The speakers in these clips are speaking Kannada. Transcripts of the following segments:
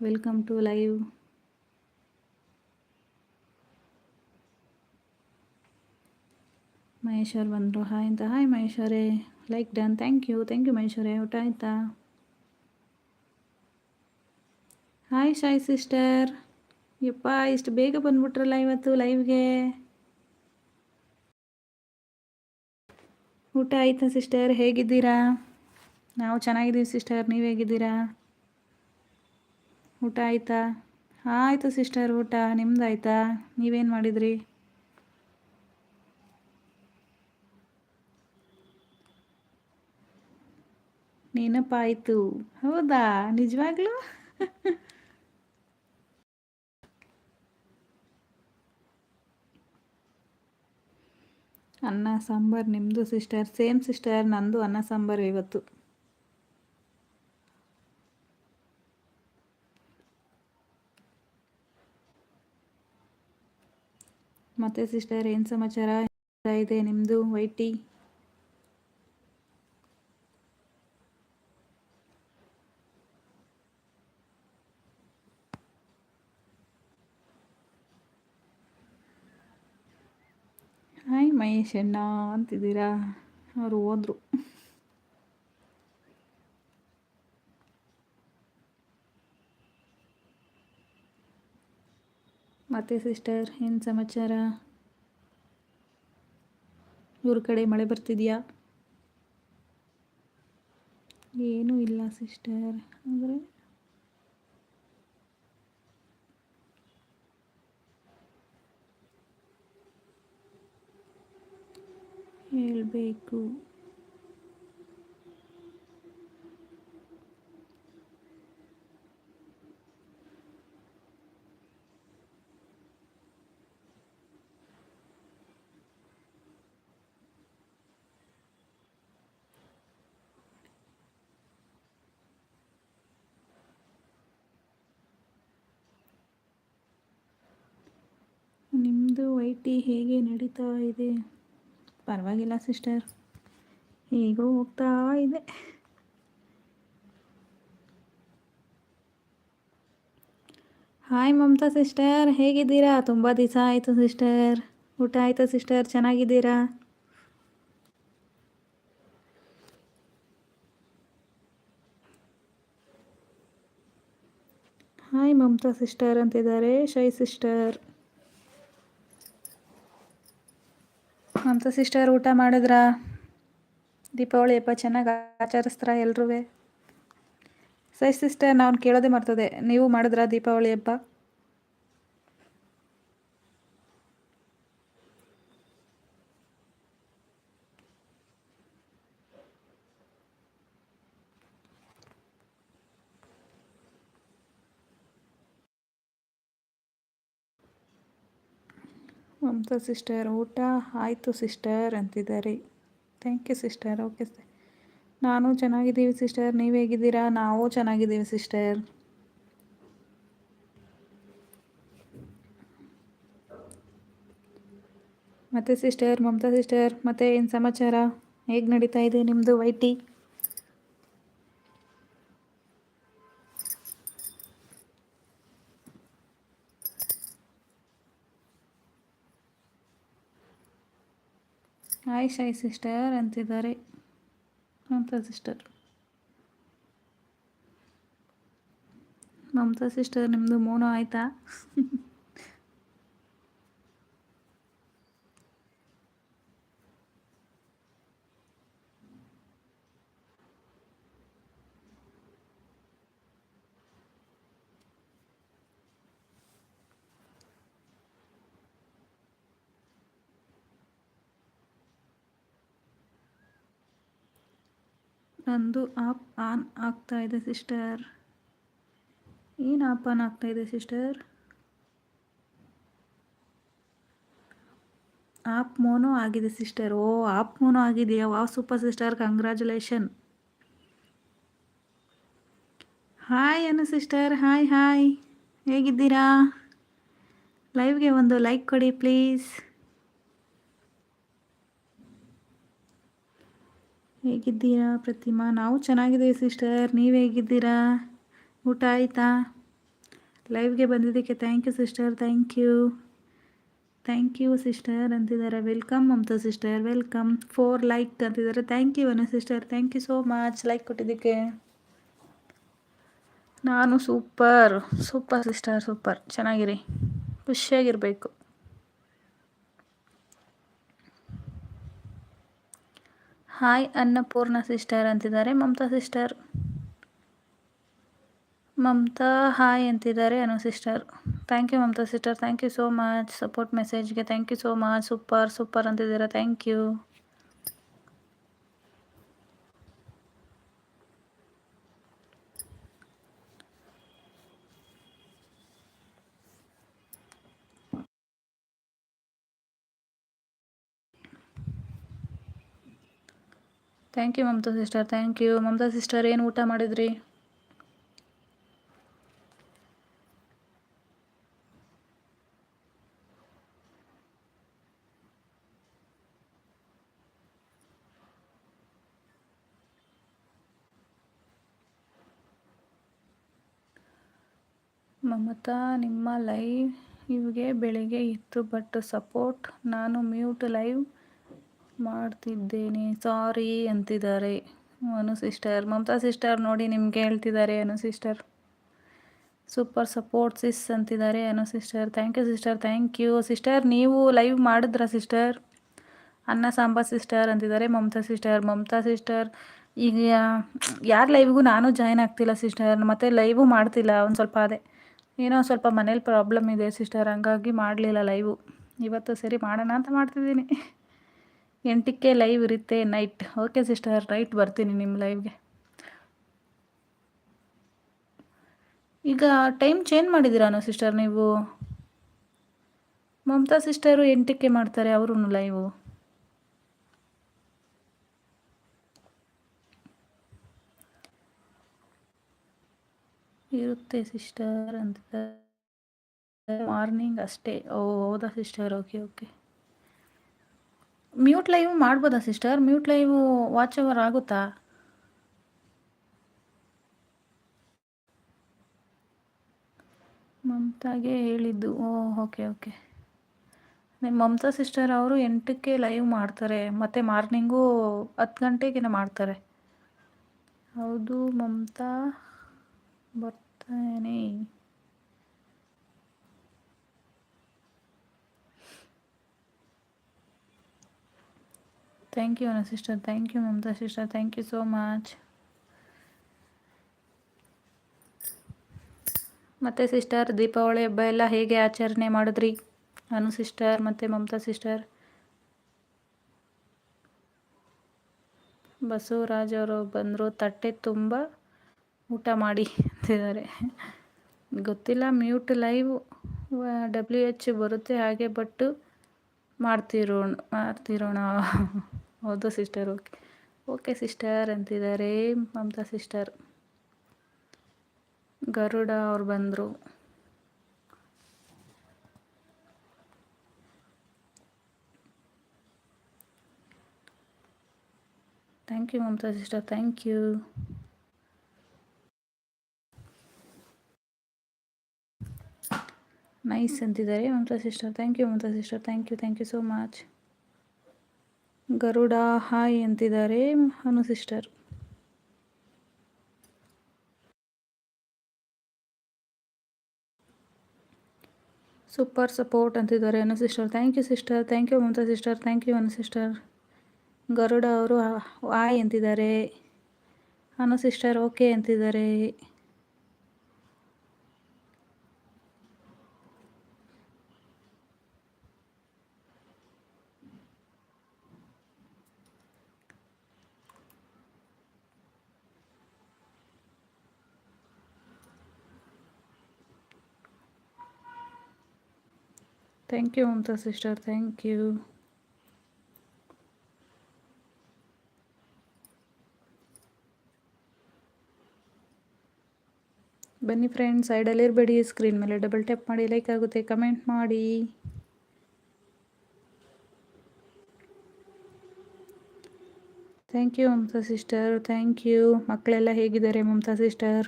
ವೆಲ್ಕಮ್ ಟು ಲೈವ್ ಮಹೇಶ್ ಅವ್ರು ಬಂದರು. ಹಾಯ್ ಅಂತ. ಹಾಯ್ ಮಹೇಶ್ ಅವರೇ. Like done thank you thank you Mahesh ಅವರೇ. ಊಟ ಆಯ್ತಾ? ಹಾಯ್ ಶಾಯ್ ಸಿಸ್ಟರ್ ಯಪ್ಪ, ಇಷ್ಟು ಬೇಗ ಬಂದ್ಬಿಟ್ರಲ್ಲ ಇವತ್ತು ಲೈವ್ಗೆ ಊಟ ಆಯ್ತಾ ಸಿಸ್ಟರ್ ಹೇಗಿದ್ದೀರಾ? ನಾವು ಚೆನ್ನಾಗಿದ್ದೀವಿ ಸಿಸ್ಟರ್, ನೀವು ಹೇಗಿದ್ದೀರಾ? ಊಟ ಆಯಿತಾ? ಆಯಿತು ಸಿಸ್ಟರ್, ಊಟ. ನಿಮ್ದು ಆಯಿತಾ ನೀವೇನು ಮಾಡಿದ್ರಿ? ನೆನಪಾಯಿತು. ಹೌದಾ? ನಿಜವಾಗ್ಲೂ? ಅನ್ನ ಸಾಂಬಾರು ನಿಮ್ಮದು ಸಿಸ್ಟರ್? ಸೇಮ್ ಸಿಸ್ಟರ್, ನಂದು ಅನ್ನ ಸಾಂಬಾರು ಇವತ್ತು. ಮತ್ತೆ ಸಿಸ್ಟರ್ ಏನು ಸಮಾಚಾರ? ಇದೆ ನಿಮ್ಮದು ವೈಟಿ? ಹಾಯ್ ಮಹೇಶ್ ಅಣ್ಣ ಅಂತಿದ್ದೀರಾ? ಅವರು ಹೋದರು. ಮತ್ತೆ ಸಿಸ್ಟರ್ ಏನು ಸಮಾಚಾರ? ಇವ್ರ ಕಡೆ ಮಳೆ ಬರ್ತಿದೆಯಾ? ಏನೂ ಇಲ್ಲ ಸಿಸ್ಟರ್ ಅಂದರೆ? ಹೇಳಬೇಕು. ನಿಮ್ಮದು ವೈ ಟಿ ಹೇಗೆ ನಡೀತಾ ಇದೆ? ಪರವಾಗಿಲ್ಲ ಸಿಸ್ಟರ್ ಹೀಗೂ ಹೋಗ್ತಾ ಇದೆ. ಹಾಯ್ ಮಮತಾ ಸಿಸ್ಟರ್ ಹೇಗಿದ್ದೀರಾ? ತುಂಬ ದಿವಸ ಆಯಿತು ಸಿಸ್ಟರ್ ಊಟ ಆಯಿತು ಸಿಸ್ಟರ್ ಚೆನ್ನಾಗಿದ್ದೀರಾ? ಹಾಯ್ ಮಮತಾ ಸಿಸ್ಟರ್ ಅಂತಿದ್ದಾರೆ. ಶೈ ಸಿಸ್ಟರ್ ಮಮತಾ ಸಿಸ್ಟರ್ ಊಟ ಮಾಡಿದ್ರಾ? ದೀಪಾವಳಿ ಹಬ್ಬ ಚೆನ್ನಾಗಿ ಆಚರಿಸ್ತಾರ ಎಲ್ರೂ ಸೈ ಸಿಸ್ಟರ್ ನಾನು ಕೇಳೋದೇ ಮಾಡ್ತದೆ ನೀವು ಮಾಡಿದ್ರಾ ದೀಪಾವಳಿ ಹಬ್ಬ? ಮಮತಾ ಸಿಸ್ಟರ್, ಊಟ ಆಯಿತು ಸಿಸ್ಟರ್ ಅಂತಿದ್ದಾರೆ. Thank you sister. Okay sir. ನಾನು ಚೆನ್ನಾಗಿದ್ದೀವಿ ಸಿಸ್ಟರ್. ನೀವು ಹೇಗಿದ್ದೀರಾ? ನಾವು ಚೆನ್ನಾಗಿದ್ದೀವಿ ಸಿಸ್ಟರ್. ಮತ್ತು ಸಿಸ್ಟರ್, ಮಮತಾ ಸಿಸ್ಟರ್, ಮತ್ತು ಏನು ಸಮಾಚಾರ? ಹೇಗೆ ನಡೀತಾ ಇದೆ ನಿಮ್ಮದು ವೈಟಿ? ಹಾಯ್ ಶಾಯ್ ಸಿಸ್ಟರ್ ಅಂತಿದ್ದಾರೆ. ಮಮತಾ ಸಿಸ್ಟರ್. ಮಮತಾ ಸಿಸ್ಟರ್ ನಿಮ್ಮದು ಮೋನೋ ಆಯಿತಾ? ನಂದು ಆಪ್ ಆನ್ ಆಗ್ತಾ ಇದೆ, ಸಿಸ್ಟರ್. ಏನು ಆಪ್ ಆನ್ ಆಗ್ತಾ ಇದೆ, ಸಿಸ್ಟರ್? ಆಪ್ ಮೋನೋ ಆಗಿದೆ, ಸಿಸ್ಟರ್. ಓ, ಆಪ್ ಮೋನೋ ಆಗಿದೆಯಾ? ವಾ super, sister. Congratulation hi Anu, sister. Hi hi ಹೇಗಿದ್ದೀರಾ? ಲೈವ್ಗೆ ಒಂದು ಲೈಕ್ ಕೊಡಿ ಪ್ಲೀಸ್ ಹೇಗಿದ್ದೀರಾ ಪ್ರತಿಮಾ? ನಾವು ಚೆನ್ನಾಗಿದ್ದೀವಿ ಸಿಸ್ಟರ್. ನೀವು ಹೇಗಿದ್ದೀರಾ? ಊಟ ಆಯಿತಾ? ಲೈವ್ಗೆ ಬಂದಿದ್ದಕ್ಕೆ thank you sister thank you thank you sister ಅಂತಿದ್ದಾರೆ. Welcome Mamata sister welcome for like ಅಂತಿದ್ದಾರೆ. Thank you Anu sister. Thank you so much like ಕೊಟ್ಟಿದ್ದಕ್ಕೆ. ನಾನು ಸೂಪರ್ ಸೂಪರ್ ಸಿಸ್ಟರ್ ಸೂಪರ್ ಚೆನ್ನಾಗಿರಿ. ಖುಷಿಯಾಗಿರಬೇಕು. ಹಾಯ್ ಅನ್ನಪೂರ್ಣ ಸಿಸ್ಟರ್ ಅಂತಿದ್ದಾರೆ. ಮಮತಾ ಸಿಸ್ಟರ್. ಮಮತಾ, ಹಾಯ್ ಅಂತಿದ್ದಾರೆ Anu sister. Thank you Mamata sister. Thank you so much support ಮೆಸೇಜ್ಗೆ thank you so much super super ಅಂತಿದ್ದೀರಾ. Thank you thank you Mamata sister thank you Mamata sister ಏನು ಊಟ ಮಾಡಿದ್ರಿ? ಮಮತಾ, ನಿಮ್ಮ ಲೈವ್ ಇವ್ಗೆ ಬೆಳಿಗ್ಗೆ ಇತ್ತು ಬಟ್ ಸಪೋರ್ಟ್ ನಾನು ಮ್ಯೂಟ್ ಲೈವ್ ಮಾಡ್ತಿದ್ದೇನೆ, ಸಾರಿ ಅಂತಿದ್ದಾರೆ. ಅನು ಸಿಸ್ಟರ್ ಮಮತಾ ಸಿಸ್ಟರ್ ನೋಡಿ ನಿಮ್ಗೆ ಹೇಳ್ತಿದ್ದಾರೆ Anu sister super support sis ಅಂತಿದ್ದಾರೆ Anu sister thank you sister thank you sister ನೀವು ಲೈವ್ ಮಾಡಿದ್ರ ಸಿಸ್ಟರ್ ಅನ್ನ ಸಾಂಬಾರ್ ಸಿಸ್ಟರ್ ಅಂತಿದ್ದಾರೆ, ಮಮತಾ ಸಿಸ್ಟರ್ ಮಮತಾ ಸಿಸ್ಟರ್ ಈಗ ಯಾರ ಲೈವ್ಗೂ ನಾನು ಜಾಯ್ನ್ ಆಗ್ತಿಲ್ಲ ಸಿಸ್ಟರ್ ಮತ್ತು ಲೈವು ಮಾಡ್ತಿಲ್ಲ, ಒಂದು ಸ್ವಲ್ಪ ಅದೇ. ಏನೋ ಸ್ವಲ್ಪ ಮನೇಲಿ ಪ್ರಾಬ್ಲಮ್ ಇದೆ ಸಿಸ್ಟರ್ ಹಂಗಾಗಿ ಮಾಡಲಿಲ್ಲ ಲೈವು ಇವತ್ತು ಸರಿ ಮಾಡೋಣ ಅಂತ ಮಾಡ್ತಿದ್ದೀನಿ. ಎಂಟಕ್ಕೆ ಲೈವ್ ಇರುತ್ತೆ ನೈಟ್ ಓಕೆ ಸಿಸ್ಟರ್ ನೈಟ್ ಬರ್ತೀನಿ ನಿಮ್ಮ ಲೈವ್ಗೆ ಈಗ ಟೈಮ್ ಚೇಂಜ್ ಮಾಡಿದ್ದೀರಾನು ಸಿಸ್ಟರ್ ನೀವು? ಮಮತಾ ಸಿಸ್ಟರು ಎಂಟಕ್ಕೆ ಮಾಡ್ತಾರೆ ಅವರು ಲೈವು ಇರುತ್ತೆ ಸಿಸ್ಟರ್ ಅಂತ. ಮಾರ್ನಿಂಗ್ ಅಷ್ಟೇ. ಓ, ಹೌದಾ sister okay okay mute live ಮಾಡ್ಬೋದಾ sister mute live watch hour ಆಗುತ್ತಾ? ಮಮತಾಗೆ ಹೇಳಿದ್ದು. ಓ ಓಕೆ ಓಕೆ ನಿಮ್ಮ ಮಮತಾ ಸಿಸ್ಟರ್ ಅವರು ಎಂಟಕ್ಕೆ ಲೈವ್ ಮಾಡ್ತಾರೆ. ಮತ್ತು ಮಾರ್ನಿಂಗು ಹತ್ತು ಗಂಟೆಗೆ ಮಾಡ್ತಾರೆ. ಹೌದು, ಮಮತಾ ಬರ್ತಾನೆ. Thank you Anu sister thank you Mamata sister thank you so much ಮತ್ತೆ ಸಿಸ್ಟರ್ ದೀಪಾವಳಿ ಹಬ್ಬ ಎಲ್ಲ ಹೇಗೆ ಆಚರಣೆ ಮಾಡಿದ್ರಿ? ಅನು ಸಿಸ್ಟರ್ ಮತ್ತು ಮಮತಾ ಸಿಸ್ಟರ್ ಬಸವರಾಜ್ ಅವರು ಬಂದರು, ತಟ್ಟೆ ತುಂಬ ಊಟ ಮಾಡಿ ಅಂತಿದ್ದಾರೆ. ಗೊತ್ತಿಲ್ಲ ಮ್ಯೂಟ್ ಲೈವ್ ಡಬ್ಲ್ಯೂ ಎಚ್ ಬರುತ್ತೆ ಹಾಗೆ ಬಟ್ಟು ಮಾಡ್ತಿರೋಣ ಮಾಡ್ತಿರೋಣ. ಹೌದು ಸಿಸ್ಟರ್ ಓಕೆ ಓಕೆ ಸಿಸ್ಟರ್ ಅಂತಿದ್ದಾರೆ, ಮಮತಾ ಸಿಸ್ಟರ್ ಗರುಡ ಅವ್ರು ಬಂದರು. Thank you Mamata sister thank you nice ಅಂತಿದ್ದಾರೆ Mamata sister thank you Mamata sister thank you thank you so much Garuda, hi ಅಂತಿದ್ದಾರೆ ಅನು ಸಿಸ್ಟರ್ ಸೂಪರ್ ಸಪೋರ್ಟ್ ಅಂತಿದ್ದಾರೆ Anu sister thank you sister thank you Mamata sister thank you Anu sister Garuda ಅವರು, ಹಾಯ್ ಅಂತಿದ್ದಾರೆ. ಅನು ಸಿಸ್ಟರ್ ಓಕೆ ಅಂತಿದ್ದಾರೆ. Thank you Mamata sister thank you ಬನ್ನಿ ಫ್ರೆಂಡ್ಸ್ ಸೈಡಲ್ಲಿ ಇರಬೇಡಿ. ಸ್ಕ್ರೀನ್ ಮೇಲೆ ಡಬಲ್ ಟ್ಯಾಪ್ ಮಾಡಿ ಲೈಕ್ ಆಗುತ್ತೆ ಕಮೆಂಟ್ ಮಾಡಿ. Thank you Mamata sister thank you ಮಕ್ಕಳೆಲ್ಲ ಹೇಗಿದ್ದಾರೆ ಮಮತಾ ಸಿಸ್ಟರ್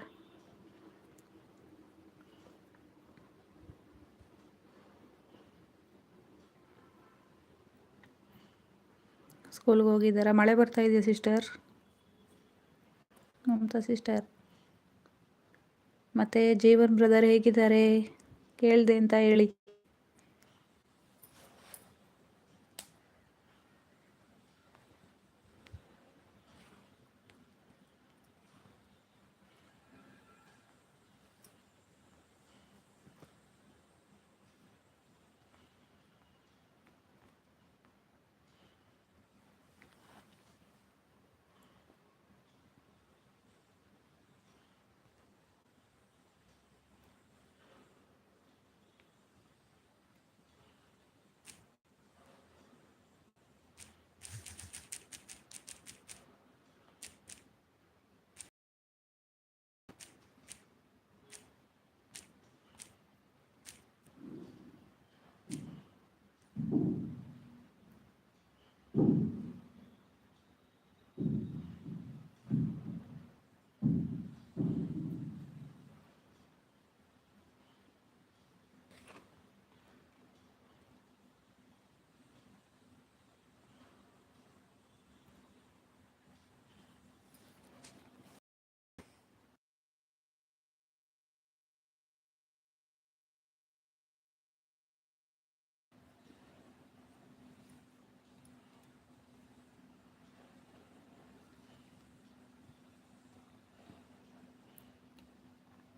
ಸ್ಕೂಲ್ಗೆ ಹೋಗಿದ್ದಾರಾ? ಮಳೆ ಬರ್ತಾ ಇದೆಯಾ ಸಿಸ್ಟರ್ ಮಮತಾ ಸಿಸ್ಟರ್ ಮತ್ತು ಜೀವನ್ ಬ್ರದರ್ ಹೇಗಿದ್ದಾರೆ? ಕೇಳಿದೆ ಅಂತ ಹೇಳಿ.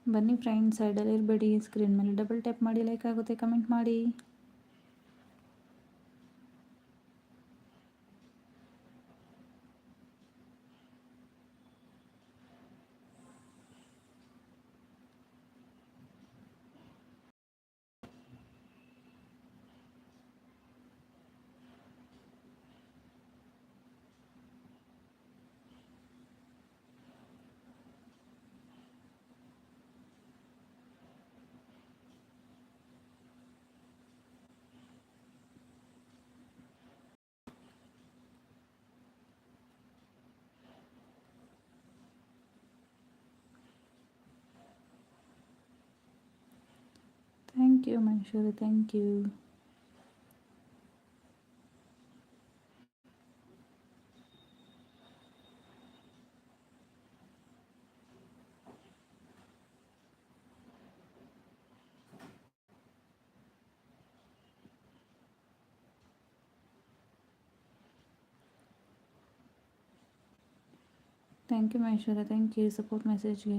ಬನ್ನಿ ಫ್ರೆಂಡ್ಸ್ ಸೈಡಲ್ಲಿ ಇರಬೇಡಿ ಸ್ಕ್ರೀನ್ ಮೇಲೆ ಡಬಲ್ ಟ್ಯಾಪ್ ಮಾಡಿ ಲೈಕ್ ಆಗುತ್ತೆ ಕಮೆಂಟ್ ಮಾಡಿ. ಥ್ಯಾಂಕ್ ಯು ಮನುಷ್ಯರು thank you thank you Maheshwara thank you support ಮೆಸೇಜ್ಗೆ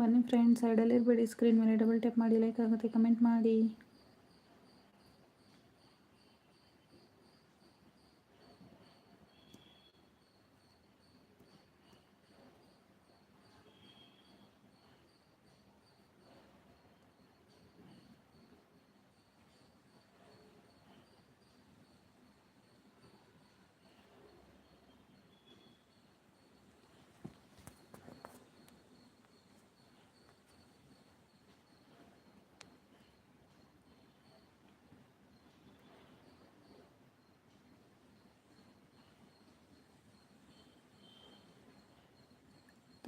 ಬನ್ನಿ ಫ್ರೆಂಡ್ಸ್ ಸೈಡಲ್ಲಿರಬೇಡಿ ಸ್ಕ್ರೀನ್ ಮೇಲೆ ಡಬಲ್ ಟ್ಯಾಪ್ ಮಾಡಿ ಲೈಕ್ ಆಗುತ್ತೆ ಕಮೆಂಟ್ ಮಾಡಿ.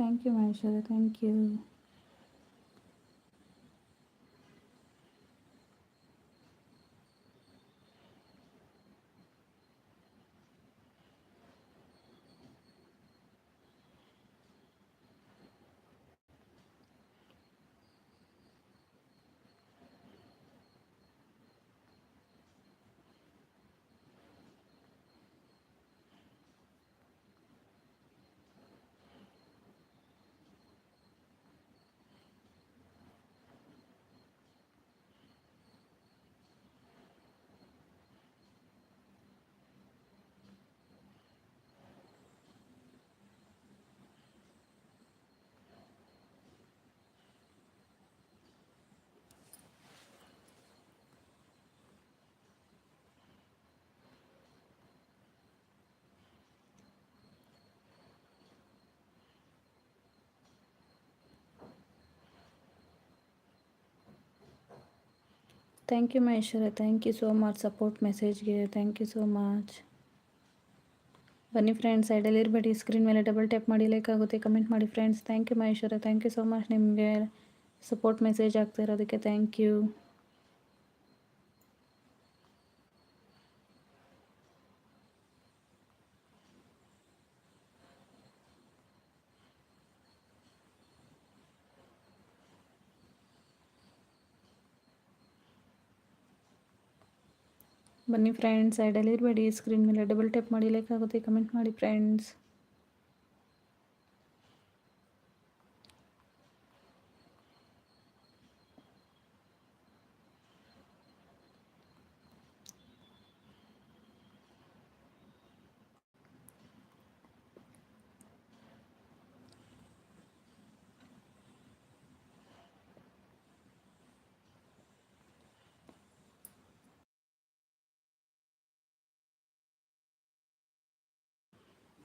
Thank you Maheshwara thank you thank you Maheshwara thank you so much support ಮೆಸೇಜ್ಗೆ thank you so much ಬನ್ನಿ ಫ್ರೆಂಡ್ಸ್ ಸೈಡಲ್ಲಿ ಇರಬೇಡಿ ಸ್ಕ್ರೀನ್ ಮೇಲೆ ಡಬಲ್ ಟ್ಯಾಪ್ ಮಾಡಿ ಲೈಕ್ ಆಗುತ್ತೆ ಕಮೆಂಟ್ ಮಾಡಿ friends thank you Maheshwara thank you so much ನಿಮಗೆ ಸಪೋರ್ಟ್ ಮೆಸೇಜ್ ಆಗ್ತಾ ಇರೋದಕ್ಕೆ ಥ್ಯಾಂಕ್ ಯು ಬನ್ನಿ ಫ್ರೆಂಡ್ಸ್ ಸೈಡಲ್ಲಿ ಇರಬೇಡಿ ಸ್ಕ್ರೀನ್ ಮೇಲೆ ಡಬಲ್ ಟ್ಯಾಪ್ ಮಾಡಿ ಲೈಕ್ ಆಗುತ್ತೆ ಕಮೆಂಟ್ ಮಾಡಿ friends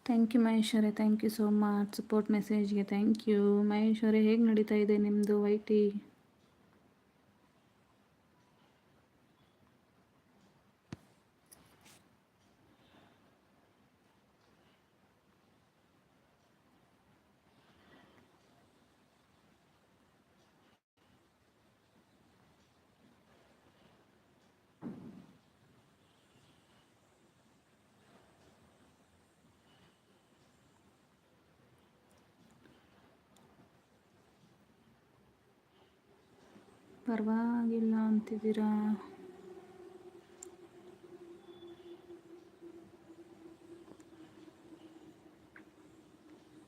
thank you ಮಹೇಶ್ವರೇ thank you so much support ಮೆಸೇಜ್ಗೆ thank you ಮಹೇಶ್ವರೇ ಹೇಗೆ ನಡೀತಾ ಇದೆ ನಿಮ್ಮದು ವೈ ಪರವಾಗಿಲ್ಲ ಅಂತಿದ್ದೀರಾ?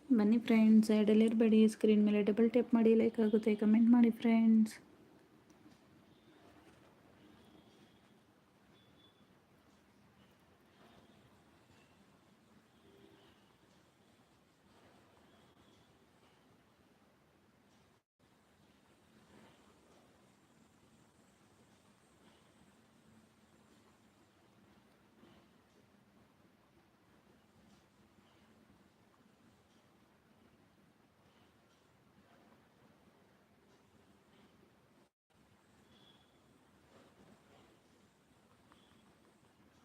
ಬನ್ನಿ ಫ್ರೆಂಡ್ಸ್ ಸೈಡಲ್ಲಿರಬೇಡಿ ಸ್ಕ್ರೀನ್ ಮೇಲೆ ಡಬಲ್ ಟ್ಯಾಪ್ ಮಾಡಿ ಲೈಕ್ ಆಗುತ್ತೆ ಕಮೆಂಟ್ ಮಾಡಿ ಫ್ರೆಂಡ್ಸ್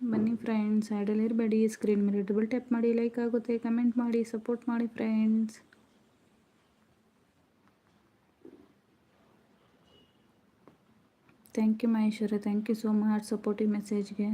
ಬನ್ನಿ ಫ್ರೆಂಡ್ಸ್ ಸೈಡಲ್ಲಿ ಇರಬೇಡಿ ಸ್ಕ್ರೀನ್ ಮೇಲೆ ಡಬಲ್ ಟ್ಯಾಪ್ ಮಾಡಿ ಲೈಕ್ ಆಗುತ್ತೆ. ಕಮೆಂಟ್ ಮಾಡಿ ಸಪೋರ್ಟ್ ಮಾಡಿ friends thank you Maheshwara thank you so much supportive ಮೆಸೇಜ್ಗೆ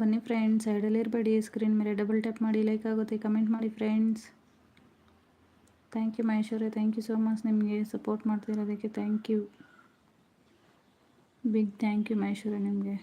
ಬನ್ನಿ ಫ್ರೆಂಡ್ಸ್ ಸೈಡಲ್ಲಿ ಇರಬೇಡಿ ಸ್ಕ್ರೀನ್ ಮೇಲೆ ಡಬಲ್ ಟ್ಯಾಪ್ ಮಾಡಿ ಲೈಕ್ ಆಗುತ್ತೆ ಕಮೆಂಟ್ ಮಾಡಿ ಫ್ರೆಂಡ್ಸ್ ಥ್ಯಾಂಕ್ ಯು ಮಹೇಶ್ವರೇ ಥ್ಯಾಂಕ್ ಯು ಸೋ ಮಚ್ ನಿಮಗೆ support ಮಾಡ್ತಿರೋದಕ್ಕೆ thank you big thank you ಮಹೇಶ್ವರೇ ನಿಮಗೆ.